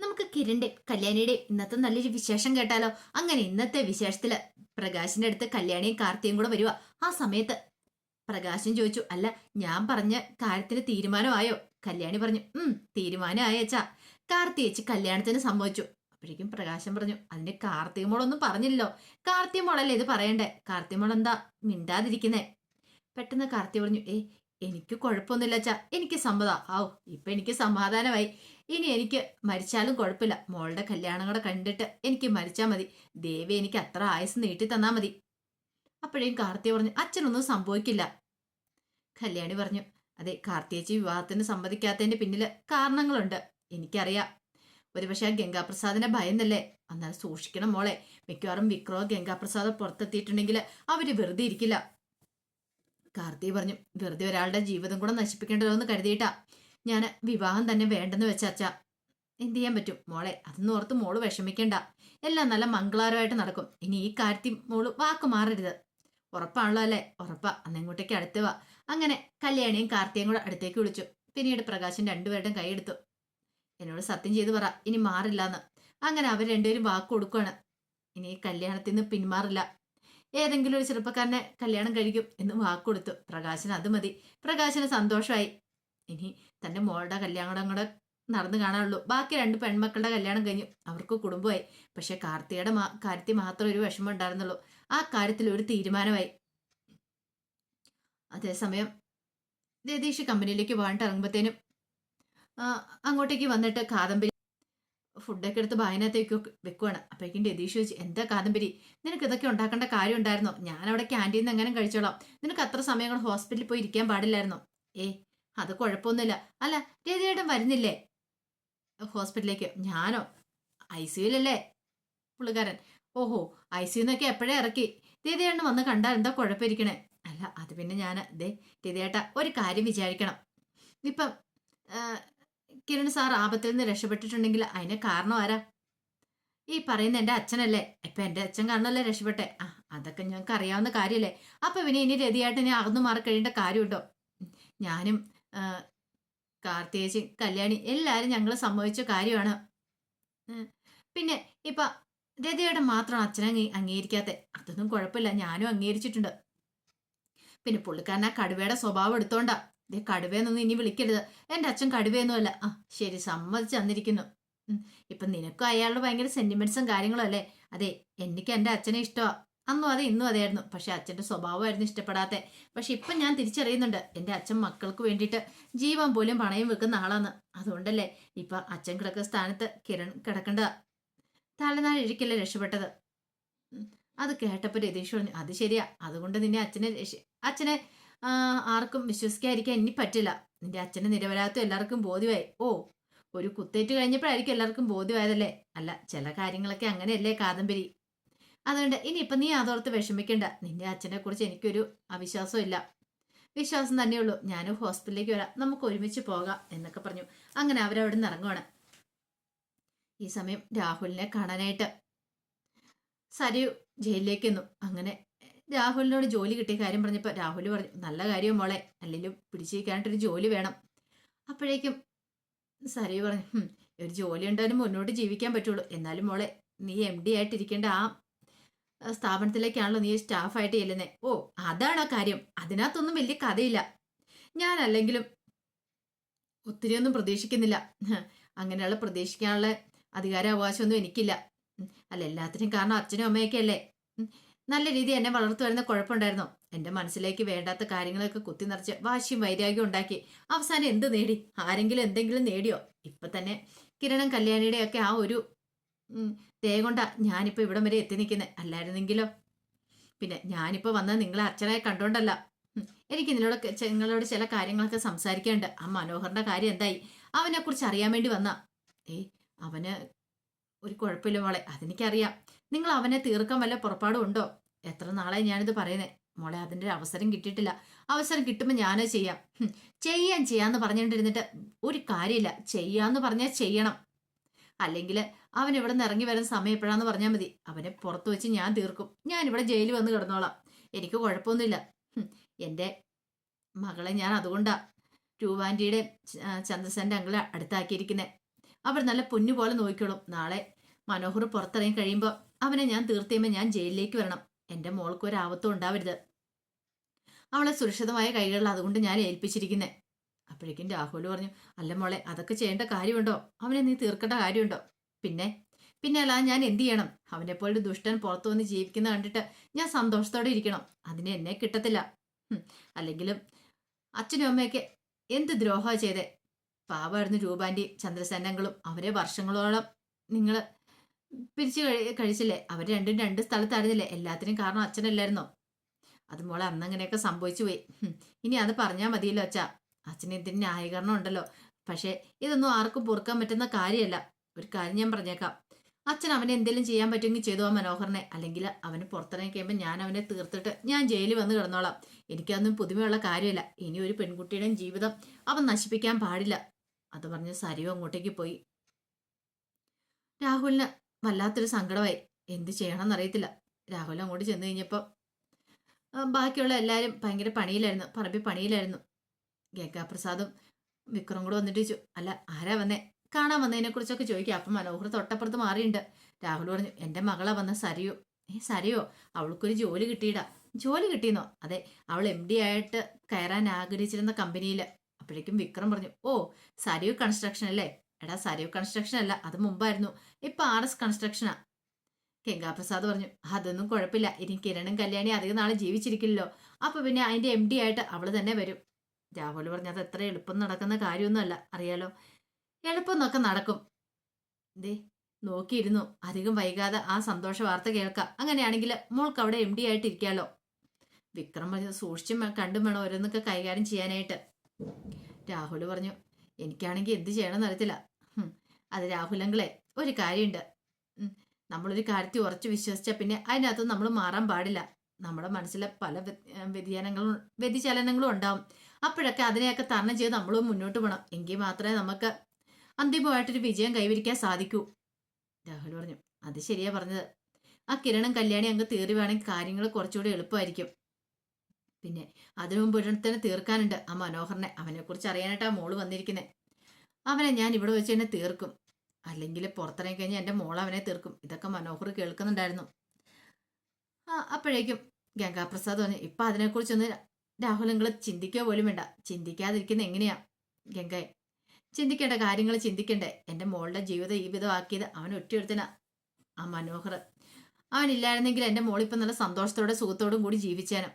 നമുക്ക് കിരണിന്റെ കല്യാണിയുടെ ഇന്നത്തെ നല്ലൊരു വിശേഷം കേട്ടാലോ? അങ്ങനെ ഇന്നത്തെ വിശേഷത്തിൽ പ്രകാശിന്റെ അടുത്ത് കല്യാണിയും കാർത്തിയും കൂടെ വരുവാ. ആ സമയത്ത് പ്രകാശൻ ചോദിച്ചു അല്ല ഞാൻ പറഞ്ഞ കാര്യത്തിന് തീരുമാനമായോ? കല്യാണി പറഞ്ഞു ഉം തീരുമാനം ആയച്ചാ കാർത്തി വെച്ച് കല്യാണത്തിന് സംഭവിച്ചു അപ്പോഴേക്കും പ്രകാശൻ പറഞ്ഞു അതിന് കാർത്തിക മോളൊന്നും പറഞ്ഞില്ലല്ലോ. കാർത്തിക മോളല്ലേ ഇത് പറയണ്ടേ? കാർത്തിക മോൾ എന്താ മിണ്ടാതിരിക്കുന്നേ? പെട്ടെന്ന് കാർത്തി പറഞ്ഞു ഏ എനിക്ക് കുഴപ്പമൊന്നുമില്ല അച്ഛാ. എനിക്ക് സമ്മതം. ആ ഇപ്പൊ എനിക്ക് സമാധാനമായി. ഇനി എനിക്ക് മരിച്ചാലും കുഴപ്പമില്ല. മോളുടെ കല്യാണം കൂടെ കണ്ടിട്ട് എനിക്ക് മരിച്ചാൽ മതി. ദേവി എനിക്ക് അത്ര ആയുസ് നീട്ടി തന്നാ മതി. അപ്പോഴേക്കും കാർത്തിയ പറഞ്ഞു അച്ഛനൊന്നും സംഭവിക്കില്ല. കല്യാണി പറഞ്ഞു അതെ കാർത്തിയേച്ചി വിവാഹത്തിന് സമ്മതിക്കാത്തതിന്റെ പിന്നിൽ കാരണങ്ങളുണ്ട്. എനിക്കറിയാം. ഒരുപക്ഷെ ആ ഗംഗാപ്രസാദിനെ ഭയന്നല്ലേ? എന്നാൽ സൂക്ഷിക്കണം മോളെ. മിക്കവാറും വിക്രോ ഗംഗാപ്രസാദ് പുറത്തെത്തിയിട്ടുണ്ടെങ്കിൽ അവർ വെറുതെ ഇരിക്കില്ല. കാർത്തി പറഞ്ഞു വെറുതെ ഒരാളുടെ ജീവിതം കൂടെ നശിപ്പിക്കേണ്ടതോ എന്ന് കരുതിയിട്ടാ. ഞാൻ വിവാഹം തന്നെ വേണ്ടെന്ന് വെച്ച അച്ഛ. എന്ത് ചെയ്യാൻ പറ്റും? മോളെ അതൊന്നും ഓർത്ത് മോൾ വിഷമിക്കണ്ട. എല്ലാം നല്ല മംഗളാരമായിട്ട് നടക്കും. ഇനി ഈ കാര്യത്തിൽ മോൾ വാക്ക് മാറരുത്. ഉറപ്പാണല്ലോ അല്ലേ? ഉറപ്പാ. അന്ന് ഇങ്ങോട്ടേക്ക് അടുത്ത് വാ. അങ്ങനെ കല്യാണിയും കാർത്തിയും കൂടെ അടുത്തേക്ക് വിളിച്ചു. പിന്നീട് പ്രകാശൻ രണ്ടുപേരുടെയും കൈയെടുത്തു എന്നോട് സത്യം ചെയ്ത് പറ. ഇനി മാറില്ലാന്ന്. അങ്ങനെ അവർ രണ്ടുപേരും വാക്ക് കൊടുക്കുകയാണ് ഇനി കല്യാണത്തിൽ നിന്ന് പിന്മാറില്ല. ഏതെങ്കിലും ഒരു ചെറുപ്പക്കാരനെ കല്യാണം കഴിക്കും എന്ന് വാക്ക് കൊടുത്തു പ്രകാശന് അത് മതി. പ്രകാശന് സന്തോഷമായി ഇനി തന്റെ മോളുടെ കല്യാണം കൂടെ നടന്നു കാണാനുള്ളൂ. ബാക്കി രണ്ട് പെൺമക്കളുടെ കല്യാണം കഴിഞ്ഞു. അവർക്ക് കുടുംബമായി. പക്ഷെ കാർത്തികയുടെ മാ കാര്യത്തിൽ മാത്രം ഒരു വിഷമം ഉണ്ടായിരുന്നുള്ളൂ. ആ കാര്യത്തിൽ ഒരു തീരുമാനമായി. അതേസമയം രതീഷ് കമ്പനിയിലേക്ക് പോകാനിട്ട് ഇറങ്ങുമ്പോഴത്തേനും അങ്ങോട്ടേക്ക് വന്നിട്ട് കാദംബരി ഫുഡൊക്കെ എടുത്ത് ബായനകത്തേക്ക് വെക്കുവാണ്. അപ്പോഴേക്കും രതീഷ് ചോദിച്ചു എന്താ കാദംബരി? നിനക്ക് ഇതൊക്കെ ഉണ്ടാക്കേണ്ട കാര്യം ഉണ്ടായിരുന്നോ? ഞാൻ അവിടെ ക്യാന്റീനിൽ നിന്ന് എങ്ങനെ കഴിച്ചോളാം. നിനക്ക് അത്ര സമയം ഹോസ്പിറ്റലിൽ പോയി ഇരിക്കാൻ പാടില്ലായിരുന്നോ? ഏ അത് കുഴപ്പമൊന്നുമില്ല. അല്ല രതിയേട്ടൻ വരുന്നില്ലേ? ഹോസ്പിറ്റലിലേക്ക്. ഞാനോ? ഐ സിയുലല്ലേ പുള്ളിക്കാരൻ. ഓഹോ ഐ സിയുന്നൊക്കെ എപ്പോഴേ ഇറക്കി? രതിയേട്ടൻ വന്ന് കണ്ടാൽ എന്താ കുഴപ്പമിരിക്കണേ? അല്ല അത് പിന്നെ ഞാൻ ദേ രതിയേട്ട ഒരു കാര്യം വിചാരിക്കണം. ഇപ്പം കിരൺ സാർ ആപത്തിൽ നിന്ന് രക്ഷപ്പെട്ടിട്ടുണ്ടെങ്കിൽ അതിന് കാരണം ആരാ? ഈ പറയുന്ന എന്റെ അച്ഛനല്ലേ? ഇപ്പൊ എന്റെ അച്ഛൻ കാരണമല്ലേ രക്ഷപ്പെട്ടെ? ആ അതൊക്കെ ഞങ്ങൾക്ക് അറിയാവുന്ന കാര്യമല്ലേ? അപ്പൊ പിന്നെ ഇനി രതിയായിട്ട് ഇനി അകന്നു മാറി കഴിയേണ്ട കാര്യമുണ്ടോ? ഞാനും കാർത്തികേച്ചി കല്യാണി എല്ലാവരും ഞങ്ങൾ സംഭവിച്ച കാര്യമാണ്. പിന്നെ ഇപ്പൊ രതിയുടെ മാത്രം അച്ഛനെ അംഗീകരിക്കാത്ത? അതൊന്നും കുഴപ്പമില്ല. ഞാനും അംഗീകരിച്ചിട്ടുണ്ട്. പിന്നെ പുള്ളിക്കാരൻ ആ കടുവയുടെ സ്വഭാവം എടുത്തോണ്ടാ. ദേ കടുവേന്നൊന്നും ഇനി വിളിക്കരുത്. എന്റെ അച്ഛൻ കടുവയൊന്നുമല്ല ആ ശരി സമ്മതിച്ച് തന്നിരിക്കുന്നു. ഇപ്പൊ നിനക്കും അയാളുടെ ഭയങ്കര സെന്റിമെന്റ്സും കാര്യങ്ങളും അല്ലേ? അതെ എനിക്ക് എന്റെ അച്ഛനെ ഇഷ്ടമാ അന്നും അതെ ഇന്നും അതായിരുന്നു. പക്ഷെ അച്ഛന്റെ സ്വഭാവമായിരുന്നു ഇഷ്ടപ്പെടാത്തെ. പക്ഷെ ഇപ്പൊ ഞാൻ തിരിച്ചറിയുന്നുണ്ട്. എന്റെ അച്ഛൻ മക്കൾക്ക് വേണ്ടിയിട്ട് ജീവൻ പോലും പണയം വെക്കുന്ന ആളാണ് അതുകൊണ്ടല്ലേ ഇപ്പൊ അച്ഛൻ കിടക്കുന്ന സ്ഥാനത്ത് കിരൺ കിടക്കേണ്ട. തലനാഴിക്കല്ലേ രക്ഷപ്പെട്ടത്. അത് കേട്ടപ്പോൾ രതീഷ് പറഞ്ഞു അത് ശരിയാ. അതുകൊണ്ട് നിന്നെ അച്ഛനെ അച്ഛനെ ആർക്കും വിശ്വസിക്കാതിരിക്കാൻ ഇനി പറ്റില്ല. നിന്റെ അച്ഛന്റെ നിരപരാധിത്വം എല്ലാവർക്കും ബോധ്യമായി. ഓ ഒരു കുത്തേറ്റ് കഴിഞ്ഞപ്പോഴായിരിക്കും എല്ലാവർക്കും ബോധ്യമായതല്ലേ? അല്ല ചില കാര്യങ്ങളൊക്കെ അങ്ങനെയല്ലേ കാദംബരി. അതുകൊണ്ട് ഇനി ഇനിയിപ്പം നീ അതോർത്ത് വിഷമിക്കേണ്ട. നിന്റെ അച്ഛനെ കുറിച്ച് എനിക്കൊരു അവിശ്വാസം ഇല്ല. വിശ്വാസം തന്നെയുള്ളൂ ഞാനും ഹോസ്പിറ്റലിലേക്ക് വരാം. നമുക്ക് ഒരുമിച്ച് പോകാം എന്നൊക്കെ പറഞ്ഞു. അങ്ങനെ അവരവിടെ നിന്ന് ഇറങ്ങുവാണ്. ഈ സമയം രാഹുലിനെ കാണാനായിട്ട് സരയു ജയിലിലേക്ക് എന്നു അങ്ങനെ രാഹുലിനോട് ജോലി കിട്ടിയ കാര്യം പറഞ്ഞപ്പോൾ രാഹുൽ പറഞ്ഞു നല്ല കാര്യം മോളെ അല്ലെങ്കിലും പിടിച്ചിരിക്കാനായിട്ടൊരു ജോലി വേണം. അപ്പോഴേക്കും സരി പറഞ്ഞു ഒരു ജോലി ഉണ്ടായാലും മുന്നോട്ട് ജീവിക്കാൻ പറ്റുള്ളൂ. എന്നാലും മോളെ നീ എം ഡി ആയിട്ടിരിക്കേണ്ട ആ സ്ഥാപനത്തിലേക്കാണല്ലോ നീ സ്റ്റാഫായിട്ട് ചെല്ലുന്നത് ഓ അതാണ് ആ കാര്യം. അതിനകത്തൊന്നും വലിയ കഥയില്ല. ഞാൻ അല്ലെങ്കിലും ഒത്തിരിയൊന്നും പ്രതീക്ഷിക്കുന്നില്ല. അങ്ങനെയുള്ള പ്രതീക്ഷിക്കാനുള്ള അധികാര അവകാശമൊന്നും എനിക്കില്ല അല്ല എല്ലാത്തിനും കാരണം അച്ഛനും അമ്മയൊക്കെ അല്ലേ നല്ല രീതി എന്നെ വളർത്തു വരുന്ന കുഴപ്പമുണ്ടായിരുന്നോ? എന്റെ മനസ്സിലേക്ക് വേണ്ടാത്ത കാര്യങ്ങളൊക്കെ കുത്തി നിറച്ച് വാശിയും വൈരാഗ്യം ഉണ്ടാക്കി. അവസാനം എന്ത് നേടി? ആരെങ്കിലും എന്തെങ്കിലും നേടിയോ? ഇപ്പൊ തന്നെ കിരണം കല്യാണിയുടെ ഒക്കെ ആ ഒരു തേ കൊണ്ടാ ഞാനിപ്പോ ഇവിടം വരെ എത്തി നിൽക്കുന്നത് അല്ലായിരുന്നെങ്കിലോ? പിന്നെ ഞാനിപ്പോ വന്നത് നിങ്ങളെ അച്ഛനായി കണ്ടോണ്ടല്ല. എനിക്ക് നിങ്ങളോട് നിങ്ങളോട് ചില കാര്യങ്ങളൊക്കെ സംസാരിക്കാനുണ്ട്. ആ മനോഹറിന്റെ കാര്യം എന്തായി? അവനെ കുറിച്ച് അറിയാൻ വേണ്ടി വന്ന. ഏ അവന് ഒരു കുഴപ്പമില്ല മോളെ. അതെനിക്കറിയാം. നിങ്ങൾ അവനെ തീർക്കാൻ വല്ല പുറപ്പാടും ഉണ്ടോ? എത്ര നാളായി ഞാനിത് പറയുന്നേ? മോളെ അതിന്റെ അവസരം കിട്ടിയിട്ടില്ല. അവസരം കിട്ടുമ്പോൾ ഞാനത് ചെയ്യാം. ചെയ്യാൻ ചെയ്യാന്ന് പറഞ്ഞുകൊണ്ടിരുന്നിട്ട് ഒരു കാര്യമില്ല. ചെയ്യാന്ന് പറഞ്ഞാൽ ചെയ്യണം. അല്ലെങ്കിൽ അവൻ ഇവിടെ നിന്ന് ഇറങ്ങി വരുന്ന സമയം എപ്പോഴാന്ന് പറഞ്ഞാൽ മതി. അവനെ പുറത്ത് വെച്ച് ഞാൻ തീർക്കും. ഞാൻ ഇവിടെ ജയിലിൽ വന്ന് കിടന്നോളാം. എനിക്ക് കുഴപ്പമൊന്നുമില്ല. എന്റെ മകളെ ഞാൻ അതുകൊണ്ടാ രൂപാന്റിയുടെ ചന്ദ്രസന്റെ അങ്കിളെ അടുത്താക്കിയിരിക്കുന്നത് അവർ നല്ല പൊന്നു പോലെ നോക്കിക്കോളും. നാളെ മനോഹർ പുറത്തിറങ്ങി കഴിയുമ്പോൾ അവനെ ഞാൻ തീർത്തിയുമ്പോൾ ഞാൻ ജയിലിലേക്ക് വരണം. എന്റെ മോൾക്ക് ഒരാപത്തും ഉണ്ടാവരുത്. അവളെ സുരക്ഷിതമായ കൈകളിൽ അതുകൊണ്ട് ഞാൻ ഏൽപ്പിച്ചിരിക്കുന്നത് അപ്പോഴേക്കും രാഹുൽ പറഞ്ഞു അല്ല മോളെ അതൊക്കെ ചെയ്യേണ്ട കാര്യമുണ്ടോ? അവനെ നീ തീർക്കേണ്ട കാര്യമുണ്ടോ? പിന്നെ പിന്നെ അല്ല ഞാൻ എന്ത് ചെയ്യണം? അവനെ പോലെ ദുഷ്ടൻ പുറത്തു വന്ന് ജീവിക്കുന്ന കണ്ടിട്ട് ഞാൻ സന്തോഷത്തോടെ ഇരിക്കണം. അതിന് എന്നെ കിട്ടത്തില്ല. അല്ലെങ്കിലും അച്ഛനും അമ്മയൊക്കെ എന്ത് ദ്രോഹമാണ് ചെയ്തേ? പാവായിരുന്നു രൂപാന്റെയും ചന്ദ്രസേനങ്ങളും അവരെ വർഷങ്ങളോളം നിങ്ങൾ പിരിച്ചു കഴി കഴിച്ചില്ലേ? അവർ രണ്ടും രണ്ട് സ്ഥലത്തായിരുന്നില്ലേ? എല്ലാത്തിനും കാരണം അച്ഛനല്ലായിരുന്നോ? അത് മോളെ അന്നങ്ങനെയൊക്കെ സംഭവിച്ചു പോയി. ഇനി അത് പറഞ്ഞാൽ മതിയല്ലോ അച്ഛാ. അച്ഛന് ഇതിന് ന്യായീകരണം ഉണ്ടല്ലോ. പക്ഷേ ഇതൊന്നും ആർക്കും പൊറുക്കാൻ പറ്റുന്ന കാര്യമല്ല. ഒരു കാര്യം ഞാൻ പറഞ്ഞേക്കാം. അച്ഛൻ അവനെ എന്തെങ്കിലും ചെയ്യാൻ പറ്റുമെങ്കിൽ ചെയ്തു ആ മനോഹറിനെ അല്ലെങ്കിൽ അവന് പുറത്തിറങ്ങി കഴിയുമ്പോൾ ഞാൻ അവനെ തീർത്തിട്ട് ഞാൻ ജയിലിൽ വന്ന് കിടന്നോളാം. എനിക്കതൊന്നും പുതുമയുള്ള കാര്യമല്ല. ഇനി ഒരു പെൺകുട്ടിയുടെയും ജീവിതം അവൻ നശിപ്പിക്കാൻ പാടില്ല. അത് പറഞ്ഞ് സരിവ് അങ്ങോട്ടേക്ക് പോയി. രാഹുലിന് വല്ലാത്തൊരു സങ്കടമായി. എന്ത് ചെയ്യണമെന്നറിയത്തില്ല. രാഹുൽ അങ്ങോട്ട് ചെന്ന് കഴിഞ്ഞപ്പോൾ ബാക്കിയുള്ള എല്ലാവരും ഭയങ്കര പണിയിലായിരുന്നു. പറമ്പിൽ പണിയിലായിരുന്നു. ഗംഗാപ്രസാദും വിക്രം കൂടെ വന്നിട്ട് ചോദിച്ചു അല്ല ആരാ വന്നേ? കാണാൻ വന്നതിനെ കുറിച്ചൊക്കെ ചോദിക്കുക അപ്പം മനോഹർ തൊട്ടപ്പുറത്ത് മാറിയുണ്ട് രാഹുൽ പറഞ്ഞു എന്റെ മകളാ വന്ന സരിയോ. ഏ സരിയോ? അവൾക്കൊരു ജോലി കിട്ടിയിടാ. ജോലി കിട്ടിയെന്നോ? അതെ അവൾ എം ഡി ആയിട്ട് കയറാൻ ആഗ്രഹിച്ചിരുന്ന കമ്പനിയിൽ അപ്പോഴേക്കും വിക്രം പറഞ്ഞു ഓ സരിയോ കൺസ്ട്രക്ഷൻ അല്ലേ? എടാ സരീവ് കൺസ്ട്രക്ഷൻ അല്ല അത് മുമ്പായിരുന്നു. ഇപ്പൊ ആർ എസ് കൺസ്ട്രക്ഷനാ ഗംഗാപ്രസാദ് പറഞ്ഞു അതൊന്നും കുഴപ്പമില്ല ഇനി കിരണും കല്യാണി അധികം നാളെ ജീവിച്ചിരിക്കില്ലല്ലോ. അപ്പൊ പിന്നെ അതിന്റെ എം ഡി ആയിട്ട് അവൾ തന്നെ വരും. രാഹുൽ പറഞ്ഞു അത് എത്ര എളുപ്പം നടക്കുന്ന കാര്യമൊന്നുമല്ല അറിയാലോ. എളുപ്പം എന്നൊക്കെ നടക്കും. ദേ നോക്കിയിരുന്നു അധികം വൈകാതെ ആ സന്തോഷ വാർത്ത കേൾക്കാം. അങ്ങനെയാണെങ്കിൽ മോൾക്ക് അവിടെ എം ഡി ആയിട്ട് ഇരിക്കാലോ വിക്രം പറഞ്ഞു സൂക്ഷിച്ചും കണ്ടും വേണം ഓരോന്നൊക്കെ കൈകാര്യം ചെയ്യാനായിട്ട്. രാഹുൽ പറഞ്ഞു എനിക്കാണെങ്കിൽ എന്ത് ചെയ്യണമെന്ന് അറിയത്തില്ല. അത് രാഹുലങ്ങളെ ഒരു കാര്യമുണ്ട് നമ്മളൊരു കാര്യത്തിൽ ഉറച്ചു വിശ്വസിച്ചാൽ പിന്നെ അതിനകത്ത് നമ്മൾ മാറാൻ പാടില്ല. നമ്മുടെ മനസ്സിലെ പല വ്യതിയാനങ്ങളും വ്യതിചലനങ്ങളും ഉണ്ടാവും. അപ്പോഴൊക്കെ അതിനെയൊക്കെ തരണം ചെയ്ത് നമ്മൾ മുന്നോട്ട് പോകണം എങ്കിൽ മാത്രമേ നമുക്ക് അന്തിമമായിട്ടൊരു വിജയം കൈവരിക്കാൻ സാധിക്കൂ. രാഹുൽ പറഞ്ഞു അത് ശരിയാ പറഞ്ഞത്. ആ കിരണും കല്യാണി അങ്ങ് തീറി വേണമെങ്കിൽ കാര്യങ്ങൾ കുറച്ചുകൂടി എളുപ്പമായിരിക്കും. പിന്നെ അതിനു മുമ്പ് ഒരിടത്തന്നെ തീർക്കാനുണ്ട് ആ മനോഹറിനെ അവനെ കുറിച്ച് അറിയാനായിട്ട് ആ മോൾ വന്നിരിക്കുന്നത് അവനെ ഞാൻ ഇവിടെ വെച്ച് തന്നെ തീർക്കും. അല്ലെങ്കിൽ പുറത്തിറങ്ങി കഴിഞ്ഞാൽ എന്റെ മോൾ അവനെ തീർക്കും. ഇതൊക്കെ മനോഹർ കേൾക്കുന്നുണ്ടായിരുന്നു. ആ അപ്പോഴേക്കും ഗംഗാപ്രസാദ് പറഞ്ഞു ഇപ്പം അതിനെക്കുറിച്ചൊന്ന് രാഹുൽ നിങ്ങൾ ചിന്തിക്കുക പോലും വേണ്ട. ചിന്തിക്കാതിരിക്കുന്ന എങ്ങനെയാ ഗംഗയെ? ചിന്തിക്കേണ്ട കാര്യങ്ങൾ ചിന്തിക്കണ്ടേ. എന്റെ മോളുടെ ജീവിതം ഈ വിധമാക്കിയത് അവൻ ഒറ്റയൊരുത്തനാ. ആ മനോഹർ അവനില്ലായിരുന്നെങ്കിൽ എന്റെ മോളിപ്പം നല്ല സന്തോഷത്തോടെ സുഖത്തോടും കൂടി ജീവിച്ചേനും.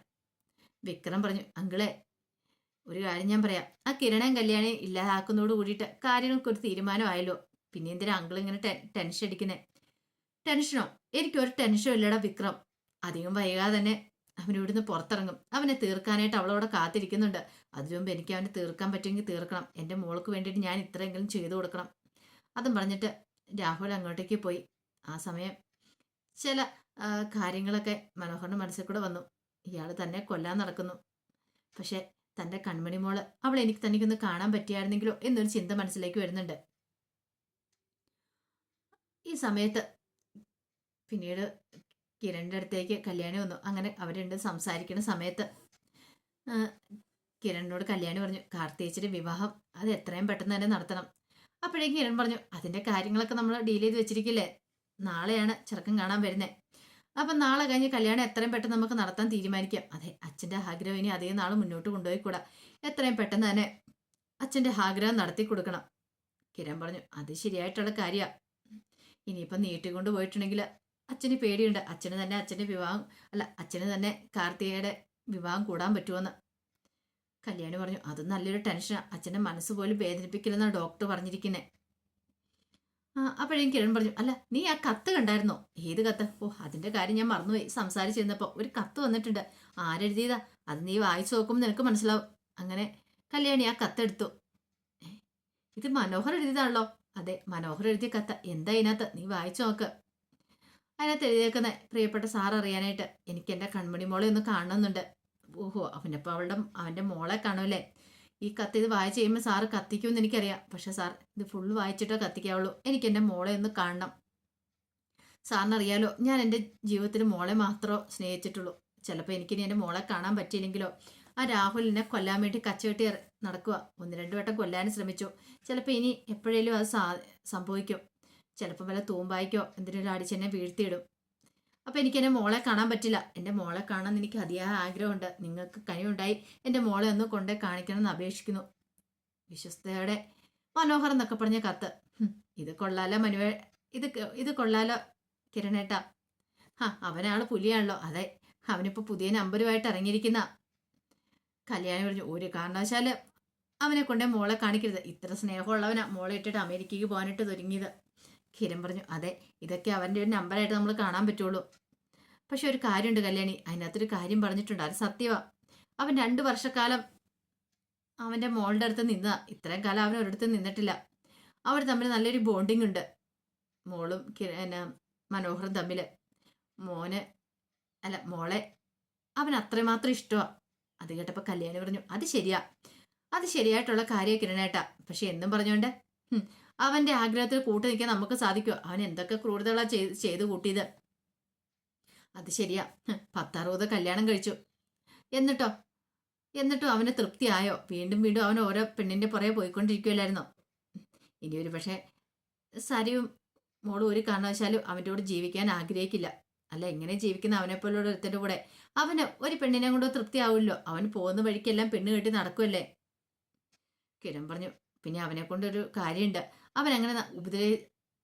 വിക്രം പറഞ്ഞു അങ്കിളെ ഒരു കാര്യം ഞാൻ പറയാം. ആ കിരണയും കല്യാണി ഇല്ലാതാക്കുന്നതോട് കൂടിയിട്ട് കാര്യങ്ങൾക്ക് ഒരു തീരുമാനമായല്ലോ. പിന്നെ എന്തിനാ അങ്കിൾ ഇങ്ങനെ ടെൻഷൻ അടിക്കുന്നേ? ടെൻഷനോ എനിക്കൊരു ടെൻഷനും ഇല്ലടാ വിക്രം. അധികം വൈകാതെ തന്നെ അവൻ ഇവിടുന്ന് പുറത്തിറങ്ങും. അവനെ തീർക്കാനായിട്ട് അവളവിടെ കാത്തിരിക്കുന്നുണ്ട്. അതിനു മുമ്പ് എനിക്ക് അവനെ തീർക്കാൻ പറ്റുമെങ്കിൽ തീർക്കണം. എന്റെ മോൾക്ക് വേണ്ടിയിട്ട് ഞാൻ ഇത്രയെങ്കിലും ചെയ്തു കൊടുക്കണം. അതും പറഞ്ഞിട്ട് രാഹുൽ അങ്ങോട്ടേക്ക് പോയി. ആ സമയം ചില കാര്യങ്ങളൊക്കെ മനോഹറിന്റെ മനസ്സിൽ കൂടെ വന്നു. ഇയാൾ തന്നെ കൊല്ലാൻ നടക്കുന്നു. പക്ഷേ തന്റെ കൺമണി മോൾ അവളെനിക്ക് എനിക്ക് തനിക്കൊന്ന് കാണാൻ പറ്റിയായിരുന്നെങ്കിലോ എന്നൊരു ചിന്ത മനസ്സിലേക്ക് വരുന്നുണ്ട്. ഈ സമയത്ത് പിന്നീട് കിരണിന്റെ അടുത്തേക്ക് കല്യാണി വന്നു. അങ്ങനെ അവർ രണ്ടും സംസാരിക്കുന്ന സമയത്ത് കിരണിനോട് കല്യാണി പറഞ്ഞു കാർത്തിയേച്ചിയുടെ വിവാഹം അത് എത്രയും പെട്ടെന്ന് തന്നെ നടത്തണം. അപ്പോഴേക്കും കിരൺ പറഞ്ഞു അതിന്റെ കാര്യങ്ങളൊക്കെ നമ്മൾ ഡീൽ ചെയ്ത് വെച്ചിരിക്കില്ലേ? നാളെയാണ് ചെറുക്കൻ കാണാൻ വരുന്നത് അപ്പം നാളെ കഴിഞ്ഞ് കല്യാണം എത്രയും പെട്ടെന്ന് നമുക്ക് നടത്താൻ തീരുമാനിക്കാം. അതെ അച്ഛന്റെ ആഗ്രഹം ഇനി അതേ നാൾ മുന്നോട്ട് കൊണ്ടുപോയിക്കൂടാ. എത്രയും പെട്ടെന്ന് തന്നെ അച്ഛന്റെ ആഗ്രഹം നടത്തി കൊടുക്കണം കിരൺ പറഞ്ഞു അത് ശരിയായിട്ടുള്ള കാര്യമാണ് ഇനിയിപ്പം നീട്ടിക്കൊണ്ട് പോയിട്ടുണ്ടെങ്കിൽ അച്ഛന് പേടിയുണ്ട്. അച്ഛന് തന്നെ അച്ഛന്റെ വിവാഹം അല്ല അച്ഛന് തന്നെ കാർത്തികയുടെ വിവാഹം കൂടാൻ പറ്റുമെന്ന് കല്യാണി പറഞ്ഞു അത് നല്ലൊരു ടെൻഷനാണ് അച്ഛന്റെ മനസ്സ് പോലും വേദനിപ്പിക്കില്ലെന്നാണ് ഡോക്ടർ പറഞ്ഞിരിക്കുന്നത് ആ അപ്പോഴേക്കും കിരൺ പറഞ്ഞു അല്ല നീ ആ കത്ത് കണ്ടായിരുന്നോ? ഏത് കത്ത്? ഓ അതിന്റെ കാര്യം ഞാൻ മറന്നുപോയി. സംസാരിച്ചിരുന്നപ്പോൾ ഒരു കത്ത് വന്നിട്ടുണ്ട്. ആരെഴുതിയതാ? അത് നീ വായിച്ചു നോക്കുമ്പോൾ നിനക്ക് മനസ്സിലാവും. അങ്ങനെ കല്യാണി ആ കത്തെടുത്തു. ഇത് മനോഹർ എഴുതിയതാണല്ലോ. അതെ മനോഹർ എഴുതിയ കത്ത്. എന്താ ഇതിനകത്ത്? നീ വായിച്ചു നോക്ക്. അതിനകത്ത് എഴുതിയേക്കുന്ന പ്രിയപ്പെട്ട സാർ അറിയാനായിട്ട് എനിക്ക് എന്റെ കൺമണി മോളെ ഒന്ന് കാണണമെന്നുണ്ട്. ഓഹോ അവനപ്പോൾ അവളുടെ അവന്റെ മോളെ കാണുമല്ലേ? ഈ കത്ത് ഇത് വായിച്ച് കഴിയുമ്പോൾ സാറ് കത്തിക്കുമെന്ന് എനിക്കറിയാം. പക്ഷേ സാർ ഇത് ഫുൾ വായിച്ചിട്ടേ കത്തിക്കാവുള്ളൂ. എനിക്ക് എന്റെ മോളെ ഒന്ന് കാണണം. സാറിനറിയാലോ ഞാൻ എന്റെ ജീവിതത്തിൽ മോളെ മാത്രമേ സ്നേഹിച്ചിട്ടുള്ളൂ. ചിലപ്പോൾ എനിക്കിനി എന്റെ മോളെ കാണാൻ പറ്റിയില്ലെങ്കിലോ? ആ രാഹുലിനെ കൊല്ലാൻ വേണ്ടി കച്ചവട്ടി നടക്കുക ഒന്ന് രണ്ടു വട്ടം കൊല്ലാനും ശ്രമിച്ചു. ചിലപ്പോൾ ഇനി എപ്പോഴേലും അത് സാ സംഭവിക്കും. ചിലപ്പോൾ വല്ല തൂമ്പായിക്കോ എന്തിനൊരു അടിച്ചെന്നെ വീഴ്ത്തിയിടും. അപ്പോൾ എനിക്ക് എന്റെ മോളെ കാണാൻ പറ്റില്ല. എന്റെ മോളെ കാണാൻ എനിക്ക് അതിയായ ആഗ്രഹമുണ്ട്. നിങ്ങൾക്ക് കഴിവുണ്ടായി എന്റെ മോളെ ഒന്ന് കൊണ്ടേ കാണിക്കണമെന്ന് അപേക്ഷിക്കുന്നു. വിശ്വസ്തയോടെ മനോഹർ എന്നൊക്കെ പറഞ്ഞ കത്ത്. ഇത് കൊള്ളാലോ മനുവേ ഇത് ഇത് കൊള്ളാലോ കിരണേട്ടാ. ആ അവനാൾ പുലിയാണല്ലോ. അതെ അവനിപ്പോൾ പുതിയ നമ്പരുമായിട്ട് ഇറങ്ങിയിരിക്കുന്ന. കല്യാണി പറഞ്ഞു ഒരു കാരണവശാൽ അവനെ കൊണ്ടേ മോളെ കാണിക്കരുത്. ഇത്ര സ്നേഹമുള്ളവനാ മോളെ ഇട്ടിട്ട് അമേരിക്കയ്ക്ക് പോകാനിട്ട് തുടങ്ങിയത് കിരൺ പറഞ്ഞു അതെ ഇതൊക്കെ അവന്റെ ഒരു നമ്പറായിട്ട് നമ്മൾ കാണാൻ പറ്റുള്ളൂ. പക്ഷെ ഒരു കാര്യമുണ്ട് കല്യാണി. അതിനകത്തൊരു കാര്യം പറഞ്ഞിട്ടുണ്ട്. അത് സത്യമാ അവൻ രണ്ട് വർഷക്കാലം അവന്റെ മോളുടെ അടുത്ത് നിന്നതാ. ഇത്രയും കാലം അവൻ ഒരിടത്ത് നിന്നിട്ടില്ല. അവർ തമ്മിൽ നല്ലൊരു ബോണ്ടിങ് ഉണ്ട്. മോളും എന്നാ മനോഹറും തമ്മിൽ മോന് അല്ല മോളെ അവൻ അത്രമാത്രം ഇഷ്ടമാണ് അത് കേട്ടപ്പോൾ കല്യാണി പറഞ്ഞു അത് ശരിയാ. അത് ശരിയായിട്ടുള്ള കാര്യ കിരണേട്ടാ. പക്ഷെ എന്നും പറഞ്ഞുകൊണ്ട് അവന്റെ ആഗ്രഹത്തിൽ കൂട്ടു നിൽക്കാൻ നമുക്ക് സാധിക്കുമോ അവൻ എന്തൊക്കെ ക്രൂരതകളാ ചെയ്ത് ചെയ്ത് കൂട്ടിയത്? അത് ശരിയാ. പത്താറുപത് കല്യാണം കഴിച്ചു. എന്നിട്ടോ? എന്നിട്ടോ അവന് തൃപ്തിയായോ? വീണ്ടും വീണ്ടും അവൻ ഓരോ പെണ്ണിന്റെ പുറകെ ഇനി ഒരു പക്ഷേ സരിയും മോളും ഒരു കാരണവശാലും അവന്റെ കൂടെ ജീവിക്കാൻ ആഗ്രഹിക്കില്ല. അല്ല എങ്ങനെ ജീവിക്കുന്ന അവനെ പോലുള്ള ഒരുത്തന്റെ കൂടെ അവന് ഒരു പെണ്ണിനെ കൊണ്ട് തൃപ്തിയാവില്ലോ അവൻ പോകുന്ന വഴിക്കെല്ലാം പെണ്ണ് കെട്ടി നടക്കുമല്ലേ കിരൺ പറഞ്ഞു പിന്നെ അവനെ കൊണ്ടൊരു കാര്യമുണ്ട്. അവൻ അങ്ങനെ ഉപദ്രവി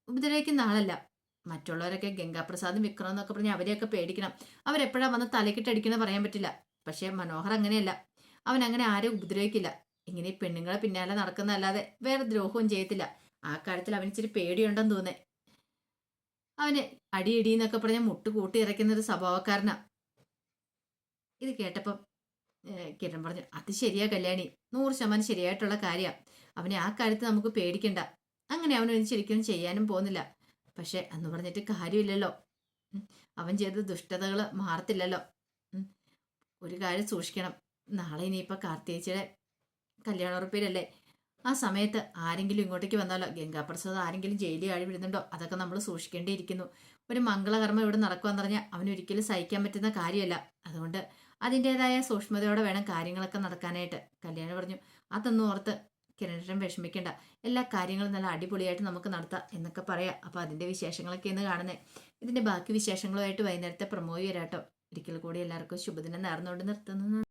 ഉപദ്രവിക്കുന്ന ആളല്ല. മറ്റുള്ളവരൊക്കെ ഗംഗാപ്രസാദും വിക്രം എന്നൊക്കെ പറഞ്ഞ് അവരെയൊക്കെ പേടിക്കണം. അവരെപ്പോഴാണ് വന്ന് തലക്കിട്ടടിക്കണമെന്ന് പറയാൻ പറ്റില്ല. പക്ഷേ മനോഹർ അങ്ങനെയല്ല. അവൻ അങ്ങനെ ആരും ഉപദ്രവിക്കില്ല. ഇങ്ങനെ പെണ്ണുങ്ങളെ പിന്നാലെ നടക്കുന്നതല്ലാതെ വേറെ ദ്രോഹവും ചെയ്യത്തില്ല. ആ കാര്യത്തിൽ അവൻ ഇച്ചിരി പേടിയുണ്ടെന്ന് തോന്നേ അവന് അടിയിടി എന്നൊക്കെ പറഞ്ഞ് മുട്ട് കൂട്ടി ഇറക്കുന്ന ഒരു സ്വഭാവക്കാരനാ. ഇത് കേട്ടപ്പം കിരൺ പറഞ്ഞു അത് ശരിയാ കല്യാണി. നൂറ് ശതമാനം ശരിയായിട്ടുള്ള കാര്യമാണ് അവനെ ആ കാര്യത്തിൽ നമുക്ക് പേടിക്കണ്ട. അങ്ങനെ അവനൊന്നും ശരിക്കും ചെയ്യാനും പോകുന്നില്ല. പക്ഷെ അന്ന് പറഞ്ഞിട്ട് കാര്യമില്ലല്ലോ. അവൻ ചെയ്ത ദുഷ്ടതകൾ മാറത്തില്ലല്ലോ. ഒരു കാര്യം സൂക്ഷിക്കണം. നാളെ ഇനിയിപ്പോൾ കാർത്തികച്ചിയുടെ കല്യാണ ഉറപ്പിലല്ലേ ആ സമയത്ത് ആരെങ്കിലും ഇങ്ങോട്ടേക്ക് വന്നാലോ? ഗംഗാപ്രസാദ് ആരെങ്കിലും ജയിലിൽ ആഴി വിടുന്നുണ്ടോ അതൊക്കെ നമ്മൾ സൂക്ഷിക്കേണ്ടിയിരിക്കുന്നു. ഒരു മംഗളകർമ്മം ഇവിടെ നടക്കുമെന്ന് പറഞ്ഞാൽ അവനൊരിക്കലും സഹിക്കാൻ പറ്റുന്ന കാര്യമല്ല. അതുകൊണ്ട് അതിന്റെതായ സൂക്ഷ്മതയോടെ വേണം കാര്യങ്ങളൊക്കെ നടക്കാനായിട്ട്. കല്യാണം പറഞ്ഞു അതൊന്നും ഓർത്ത് കിരണേട്ടൻ വിഷമിക്കേണ്ട. എല്ലാ കാര്യങ്ങളും നല്ല അടിപൊളിയായിട്ട് നമുക്ക് നടത്താം എന്നൊക്കെ പറയാം. അപ്പോൾ അതിന്റെ വിശേഷങ്ങളൊക്കെ ഇന്ന് കാണുന്നത് ഇതിന്റെ ബാക്കി വിശേഷങ്ങളുമായിട്ട് വൈകുന്നേരത്തെ പ്രമോയി വരാട്ടോ. ഒരിക്കൽ കൂടി എല്ലാവർക്കും ശുഭദിനം നേർന്നുകൊണ്ട് നിർത്തുന്നു.